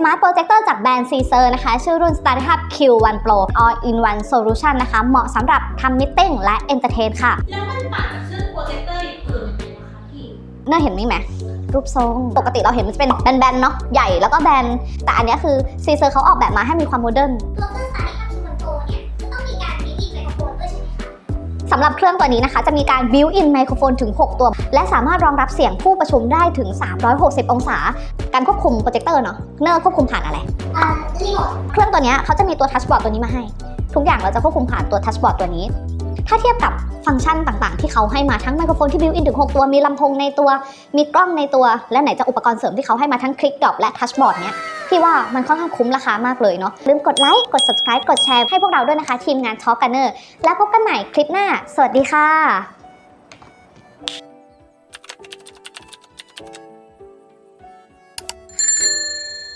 Smart Projector จากแบรนด์ Caesar นะคะ ชื่อรุ่น StarHub Q1 Pro All in One Solution นะคะ เหมาะสำหรับทำมิทติ้งและ Entertain ค่ะ แล้วมันต่างจากเครื่องโปรเจคเตอร์อย่างอื่นยังไงคะพี่น่าเห็นนี่ไหม รูปทรง ปกติเราเห็นมันจะเป็นแบนๆเนาะใหญ่แล้วก็แบน แต่อันเนี้ยคือ Caesar เขาออกแบบมาให้มีความโมเดิร์น สำหรับเครื่องตัวนี้นะคะ จะมีการ built-in ไมโครโฟนถึง 6 ตัว และสามารถรองรับเสียงผู้ประชุมได้ถึง 360 องศา การควบคุมโปรเจคเตอร์เนาะเนอร์ควบคุมผ่านอะไรอ่ารีโมทเครื่องตัวนี้เขาจะมีตัวทัชบอร์ดตัวนี้มาให้ ทุกอย่างเราจะควบคุมผ่านตัวทัชบอร์ดตัวนี้ ถ้าเทียบกับฟังก์ชันต่างๆ ที่เขาให้มาทั้งไมโครโฟนที่บิวอินถึง 6 ตัว มีลำโพงในตัว มีกล้องในตัว และไหนจะอุปกรณ์เสริมที่เขาให้มาทั้งคลิกดรอปและทัชบอร์ดเนี้ย พี่ว่ามันค่อนข้างคุ้มราคามากเลยเนาะลืมกดไลค์กด subscribe กดแชร์ให้พวกเราด้วยนะคะ ทีมงาน Talk Gunner แล้วพบกันใหม่คลิปหน้า สวัสดีค่ะ